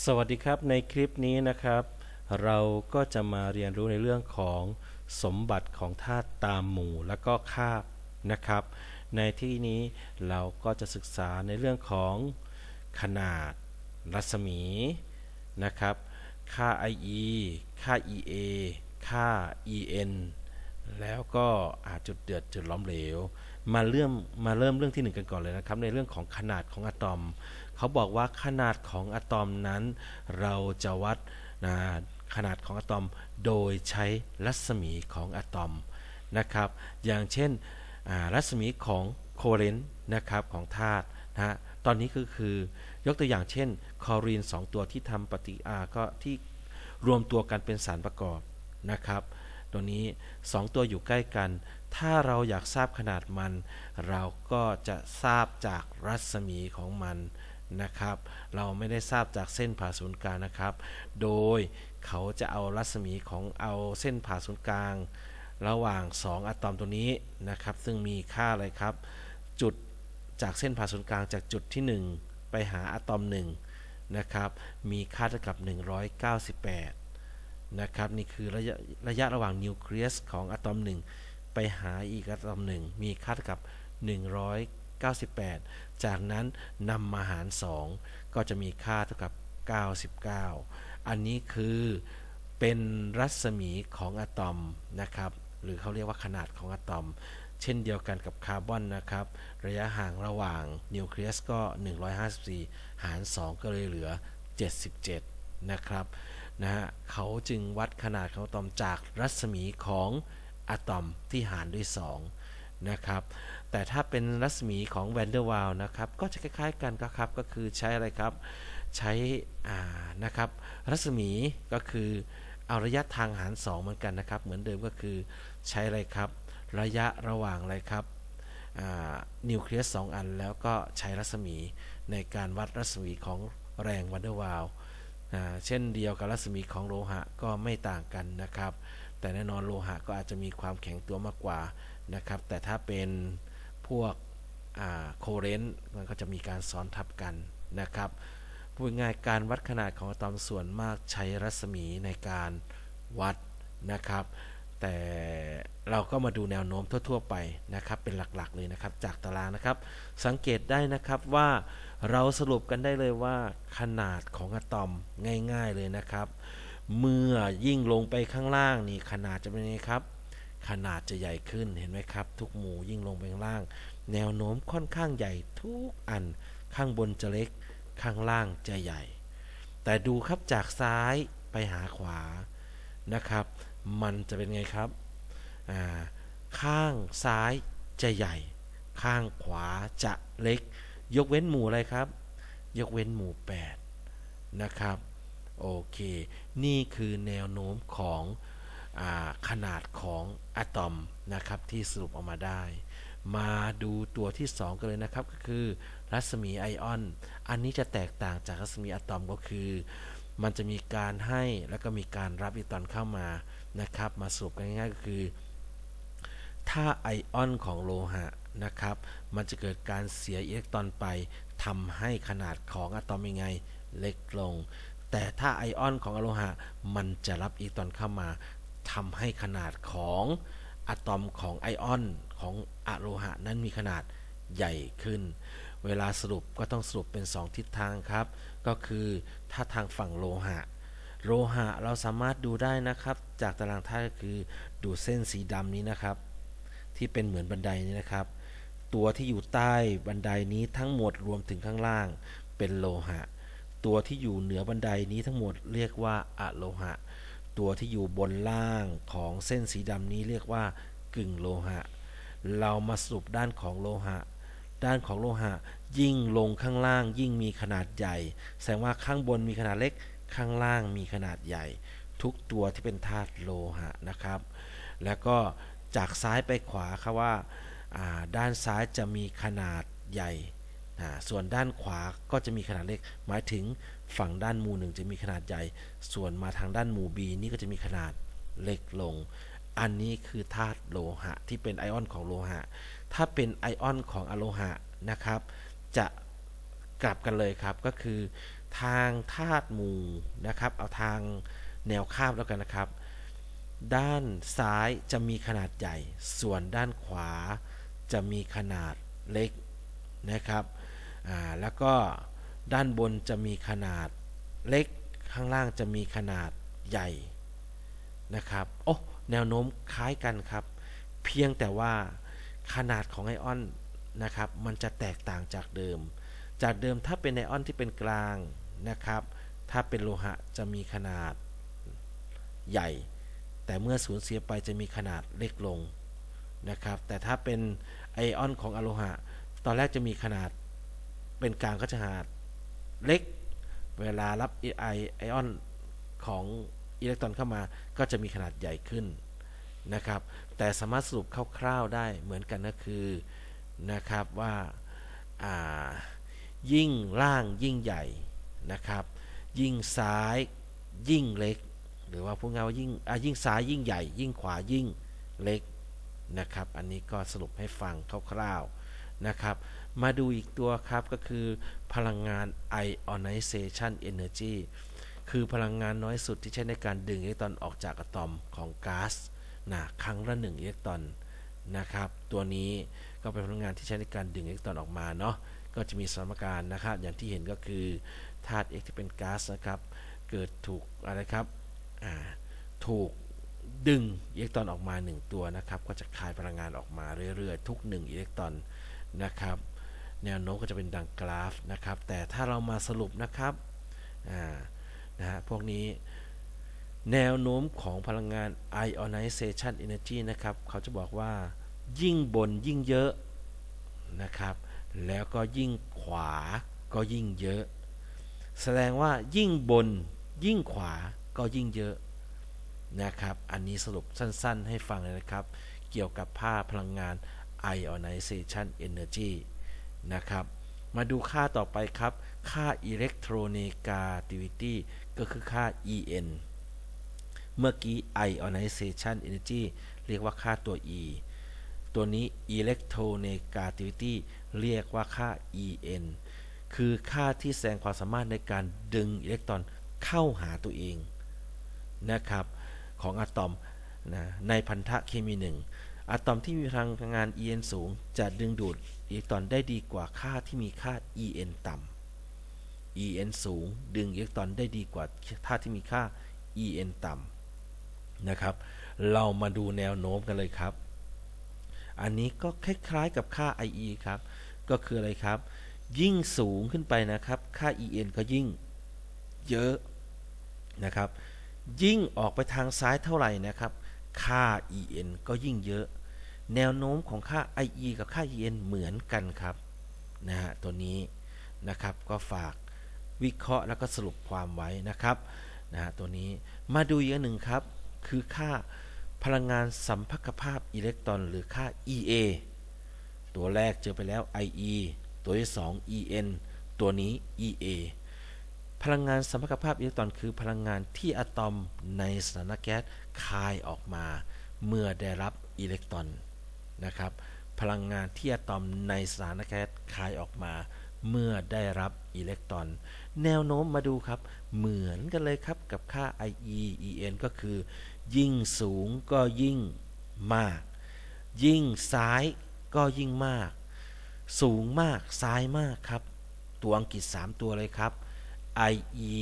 สวัสดีครับในคลิปนี้นะครับ เราก็จะมาเรียนรู้ในเรื่องของสมบัติของธาตุตามหมู่และก็คาบนะครับ ในที่นี้เราก็จะศึกษาในเรื่องของขนาดรัศมีนะครับ ค่า IE ค่า EA ค่า EN แล้วก็อาจจุดเดือดจุดล้อมเหลว มาเริ่มมาเริ่มเรื่องที่หนึ่งกันก่อนเลยนะครับ ในเรื่องของขนาดของอะตอม เขาบอกว่าขนาดของอะตอมนั้น เราจะวัดนะขนาดของอะตอมโดยใช้รัศมีของอะตอมนะครับ อย่างเช่นรัศมีของโคเรนต์นะครับของธาตุนะฮะตอนนี้ก็คือยกตัวอย่างเช่นคลอรีน 2 ตัวที่ทำปฏิอาก็ที่รวมตัวกันเป็นสารประกอบนะครับ ตัวนี้ 2 ตัวอยู่ใกล้กัน ถ้าเราอยากทราบขนาดมัน เราก็จะทราบจากรัศมีของมันนะครับ เราไม่ได้ทราบจากเส้นผ่าศูนย์กลางนะครับ โดยเขาจะเอารัศมีของเอาเส้นผ่าศูนย์กลาง ระหว่าง 2 อะตอมตัวนี้นะครับ ซึ่งมีค่าอะไรครับ จุดจากเส้นผ่าศูนย์กลางจากจุดที่ 1 ไปหาอะตอม1นะครับ มีค่าเท่ากับ 198 นะครับนี่คือระยะระยะระหว่างนิวเคลียสของอะตอม 1 ไปหาอีกอะตอม 1 มีค่าเท่ากับ 198 จากนั้นนำมาหาร 2 ก็จะมีค่าเท่ากับ 99 อันนี้คือเป็นรัศมีของอะตอมนะครับ หรือเขาเรียกว่าขนาดของอะตอม เช่นเดียวกันกับคาร์บอนนะครับ ระยะห่างระหว่างนิวเคลียสก็ 154 หาร 2 ก็เลยเหลือ 77 นะครับ นะฮะเขาจึงวัดขนาดของอะตอมจากรัศมีของอะตอมที่หารด้วย 2 นะครับ แต่ถ้าเป็นรัศมีของแวนเดอร์วาลนะครับ ก็จะคล้ายๆกันก็ครับ ก็คือใช้อะไรครับ ใช้อ่านะครับ รัศมีก็คือเอาระยะทางหาร 2 เหมือนกันนะครับ เหมือนเดิมก็คือใช้อะไรครับ ระยะระหว่างอะไรครับนิวเคลียส2อันแล้วก็ใช้รัศมีในการวัดรัศมีของแรงวันเดอร์วาล เช่นเดียวกับรัศมีของโลหะก็ไม่ต่างกันนะครับ แต่แน่นอนโลหะก็อาจจะมีความแข็งตัวมากกว่านะครับ แต่ถ้าเป็นพวกโคเรนต์มันก็จะมีการซ้อนทับกันนะครับพูดง่ายการวัดขนาดของอะตอมส่วนมากใช้รัศมีในการวัดนะครับ แต่เราก็มาดูแนวโน้มทั่ว ๆ ไปนะครับ เป็นหลักๆเลยนะครับ จากตารางนะครับ สังเกตได้นะครับว่าเราสรุปกันได้เลยว่าขนาดของอะตอมง่าย ๆเลยนะครับ เมื่อยิ่งลงไปข้างล่างนี่ขนาดจะเป็นไงครับ ขนาดจะใหญ่ขึ้นเห็นไหมครับ ทุกหมู่ยิ่งลงไปข้างล่าง แนวโน้มค่อนข้างใหญ่ทุกอันข้างบนจะเล็กข้างล่างจะใหญ่ แต่ดูครับจากซ้ายไปหาขวานะครับ มันจะเป็นไงครับ ข้างซ้ายจะใหญ่ ข้างขวาจะเล็ก ยกเว้นหมู่อะไรครับ ยกเว้นหมู่ 8 นะครับ โอเค นี่คือแนวโน้มของอขนาดของอะตอมนะครับที่สรุปออกมาได้ มาดูตัวที่ 2 กันเลยนะครับก็คือรัศมีไอออน อันนี้จะแตกต่างจากรัศมีอะตอมก็คือ มันจะมีการให้แล้วก็มีการรับอิเล็กตรอนเข้ามา นะครับ มาสรุปกันง่ายๆก็คือ ถ้าไอออนของโลหะนะครับ มันจะเกิดการเสียอิเล็กตรอนไปทำให้ขนาดของอะตอมยังไงเล็กลง แต่ถ้าไอออนของอโลหะ มันจะรับอิเล็กตรอนเข้ามาทำให้ขนาดของอะตอมของไอออนของอะโลหะนั้นมีขนาดใหญ่ขึ้น เวลาสรุปก็ต้องสรุปเป็น 2 ทิศทางครับ ก็คือถ้าทางฝั่งโลหะ โลหะเราสามารถดูได้นะครับ จากตารางธาตุคือดูเส้นสีดำนี้นะครับ ที่เป็นเหมือนบันไดนี้นะครับ ตัวที่อยู่ใต้บันไดนี้ทั้งหมดรวมถึงข้างล่าง เป็นโลหะ ตัวที่อยู่เหนือบันไดนี้ทั้งหมดเรียกว่าอะโลหะ ตัวที่อยู่บนล่างของเส้นสีดำนี้เรียกว่ากึ่งโลหะ เรามาสรุปด้านของโลหะ ด้านของโลหะ ยิ่งลงข้างล่างยิ่งมีขนาดใหญ่ แสดงว่าข้างบนมีขนาดเล็ก ข้างล่างมีขนาดใหญ่ ทุกตัวที่เป็นธาตุโลหะนะครับ แล้วก็จากซ้ายไปขวาครับว่าด้านซ้ายจะมีขนาดใหญ่ ส่วนด้านขวาก็จะมีขนาดเล็ก หมายถึงฝั่งด้านหมู่หนึ่งจะมีขนาดใหญ่ ส่วนมาทางด้านหมู่ B นี่ก็จะมีขนาดเล็กลง อันนี้คือธาตุโลหะที่เป็นไอออนของโลหะ ถ้าเป็นไอออนของอะโลหะนะครับ จะกลับกันเลยครับ ก็คือ ทางธาตุหมู่นะครับ เอาทางแนวคาบแล้วกันนะครับ ด้านซ้ายจะมีขนาดใหญ่ ส่วนด้านขวาจะมีขนาดเล็กนะครับแล้วก็ด้านบนจะมีขนาดเล็ก ข้างล่างจะมีขนาดใหญ่นะครับ โอ้แนวโน้มคล้ายกันครับ เพียงแต่ว่าขนาดของไอออนนะครับ มันจะแตกต่างจากเดิม จากเดิมถ้าเป็นไอออนที่เป็นกลาง นะครับ ถ้าเป็นโลหะจะมีขนาดใหญ่ แต่เมื่อสูญเสียไปจะมีขนาดเล็กลงนะครับ แต่ถ้าเป็นไอออนของอโลหะ ตอนแรกจะมีขนาดเป็นกลางก็จะขนาดเล็ก เวลารับไอไอออนของอิเล็กตรอนเข้ามาก็จะมีขนาดใหญ่ขึ้นนะครับ แต่สามารถสรุปคร่าวๆได้เหมือนกันก็คือนะครับว่าอ่ายิ่งล่างยิ่งใหญ่ นะครับ ยิ่งซ้ายยิ่งเล็ก หรือว่าพูดง่ายว่ายิ่งอะยิ่งซ้ายยิ่งใหญ่ ยิ่งขวายิ่งเล็กนะครับ อันนี้ก็สรุปให้ฟังคร่าวๆนะครับ มาดูอีกตัวครับก็คือพลังงาน ionization energy คือพลังงานน้อยสุดที่ใช้ในการดึงอิเล็กตรอนออกจากอะตอมของก๊าซนะครั้งละ1อิเล็กตรอนนะครับ ตัวนี้ก็เป็นพลังงานที่ใช้ในการดึงอิเล็กตรอนออกมาเนาะก็จะมีสมการนะครับ อย่างที่เห็นก็คือ ธาตุ X ที่เป็นก๊าซนะครับ เกิดถูกอะไรครับถูกดึงอิเล็กตรอนออกมา 1 ตัวนะครับ ก็จะคายพลังงานออกมาเรื่อยๆ ทุก 1 อิเล็กตรอนนะครับ แนวโน้มก็จะเป็นดังกราฟนะครับ แต่ถ้าเรามาสรุปนะครับนะฮะพวกนี้แนวโน้มของพลังงาน ionization energy นะครับ เขาจะบอกว่ายิ่งบนยิ่งเยอะนะครับ แล้วก็ยิ่งขวาก็ยิ่งเยอะ แสดงว่ายิ่งบนยิ่งขวาก็ยิ่งเยอะนะครับ อันนี้สรุปสั้นๆ ให้ฟังเลยนะครับ เกี่ยวกับค่าพลังงาน ionization energy นะครับ มาดูค่าต่อไปครับ ค่า electronegativity ก็คือค่า En เมื่อกี้ ionization energy เรียกว่าค่าตัว E ตัวนี้ electronegativity เรียกว่าค่า En คือค่าที่แสดงความสามารถในการดึงอิเล็กตรอนเข้าหาตัวเองนะครับของอะตอมนะในพันธะเคมีหนึ่งอะตอมที่มีพลังงาน En สูง จะดึงดูดอิเล็กตรอนได้ดีกว่าค่าที่มีค่า En ต่ำ En สูง ดึงอิเล็กตรอนได้ดีกว่าค่าที่มีค่า En ต่ำนะครับ เรามาดูแนวโน้มกันเลยครับ อันนี้ก็คล้ายๆกับค่า IE ครับ ก็คืออะไรครับ ยิ่งสูงขึ้นไปนะครับ ค่า En ก็ยิ่งเยอะนะครับ ยิ่งออกไปทางซ้ายเท่าไหร่นะครับ ค่า En ก็ยิ่งเยอะ แนวโน้มของค่า IE กับค่า En เหมือนกันครับนะฮะตัวนี้นะครับก็ฝากวิเคราะห์แล้วก็สรุปความไว้นะครับนะฮะตัวนี้มาดูอีกหนึ่งครับ คือค่าพลังงานสัมพัทธภาพอิเล็กตรอนหรือค่า EA ตัวแรกเจอไปแล้ว IE ตัวที่ 2 En ตัวนี้ EA พลังงานสมพัทธภาพอิเล็กตรอนคือพลังงานที่อะตอมในสถานะแก๊สคายออกมา เมื่อได้รับอิเล็กตรอนนะครับพลังงานที่อะตอมในสถานะแก๊สคายออกมา เมื่อได้รับอิเล็กตรอน แนวโน้มมาดูครับ เหมือนกันเลยครับกับค่า IE En ก็คือ ยิ่งสูงก็ยิ่งมาก ยิ่งซ้ายก็ยิ่งมาก สูงมากซ้ายมากครับ ตัวอังกฤษ 3 ตัวเลยครับ IE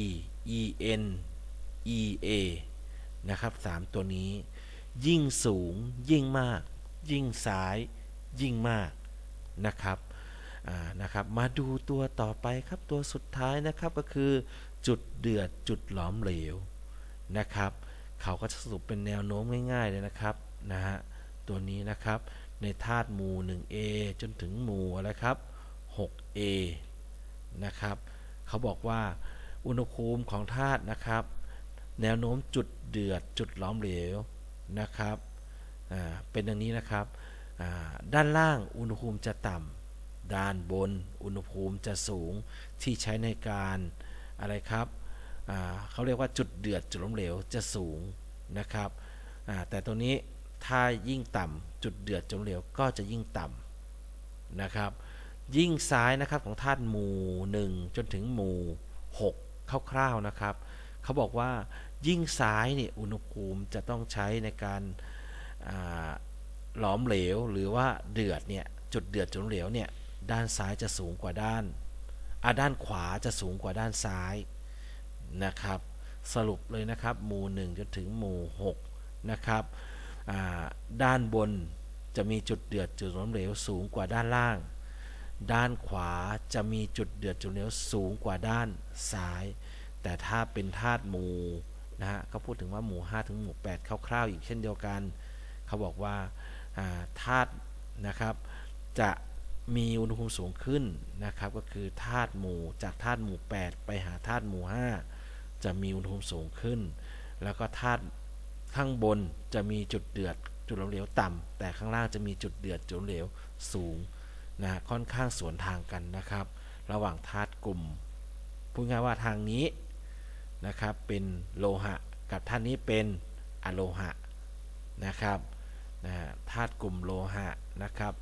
EN EA นะครับ 3 ตัวนี้ ยิ่งสูงยิ่งมาก ยิ่งซ้าย ยิ่งมากนะครับนะครับ มาดูตัวต่อไปครับตัวสุดท้ายนะครับก็คือจุดเดือดจุดหลอมเหลวนะครับ เขาก็จะสรุปเป็นแนวโน้มง่าย ๆ เลยนะครับนะฮะตัวนี้นะครับ ในธาตุหมู่ 1A จนถึงหมู่อะไรครับ 6A นะครับเขาบอกว่าอุณหภูมิของธาตุนะครับ แนวโน้มจุดเดือดจุดหลอมเหลวนะครับเป็นอย่างนี้นะครับด้านล่างอุณหภูมิจะต่ำด้านบนอุณหภูมิจะสูงที่ใช้ในการอะไรครับเขาเรียกว่าจุดเดือดจุดหลอมเหลวจะสูงนะครับแต่ตัวนี้ถ้ายิ่งต่ำ จุดเดือดจุดหลอมเหลวก็จะยิ่งต่ำนะครับ ยิ่งซ้ายนะครับของธาตุหมู่ 1 จนถึงหมู่ 6 คร่าวๆนะครับ เขาบอกว่ายิ่งซ้ายเนี่ยอุณหภูมิจะต้องใช้ในการาหลอมเหลวหรือว่าเดือดเนี่ยจุดเดือดจุดเหลวเนี่ยด้านซ้ายจะสูงกว่าด้านอ่าด้านขวาจะสูงกว่าด้านซ้ายนะครับ สรุปเลยนะครับหมู่ 1 จนถึงหมู่ 6 นะครับ ด้านบนจะมีจุดเดือดจุดลอมเหลวสูงกว่าด้านล่าง ด้านขวาจะมีจุดเดือดจุดเหลวสูงกว่าด้านซ้าย แต่ถ้าเป็นธาตุหมู่นะฮะก็พูดถึงว่าหมู่5ถึงหมู่8คร่าวๆอีกเช่นเดียวกัน เขาบอกว่าธาตุนะครับจะมีอุณหภูมิสูงขึ้นนะครับก็คือธาตุหมู่จากธาตุหมู่ 8 ไปหาธาตุหมู่ 5 จะมีอุณหภูมิสูงขึ้น แล้วก็ธาตุ ข้างบนจะมีจุดเดือด จุดเหลวต่ำแต่ข้างล่างจะมีจุดเดือดจุดเหลวสูงนะค่อนข้างสวนทางกันนะครับ ระหว่างธาตุกลุ่มพูดง่ายว่าทางนี้นะครับเป็นโลหะ กับท่านนี้เป็นอะโลหะนะครับนะธาตุกลุ่มโลหะนะครับ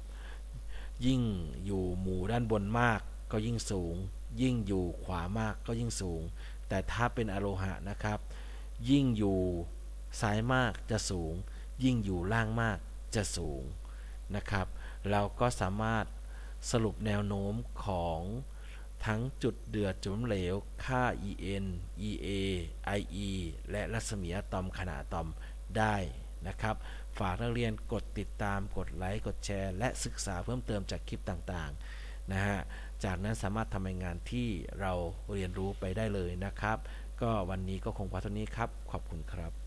ยิ่งอยู่หมู่ด้านบนมากก็ยิ่งสูง ยิ่งอยู่ขวามากก็ยิ่งสูง แต่ถ้าเป็นอะโลหะนะครับ ยิ่งอยู่ ซ้ายมากจะสูง ยิ่งอยู่ล่างมากจะสูงนะครับ เราก็สามารถสรุปแนวโน้มของทั้งจุดเดือดจุดเหลว ค่า En Ea Ie และรัศมีอะตอมขนาดอะตอมได้นะครับ ฝากนักเรียนกดติดตาม กดไลค์ กดแชร์ และศึกษาเพิ่มเติมจากคลิปต่างๆ นะฮะ จากนั้นสามารถทำงานที่เราเรียนรู้ไปได้เลยนะครับ ก็วันนี้ก็คงพอเท่านี้ครับ ขอบคุณครับ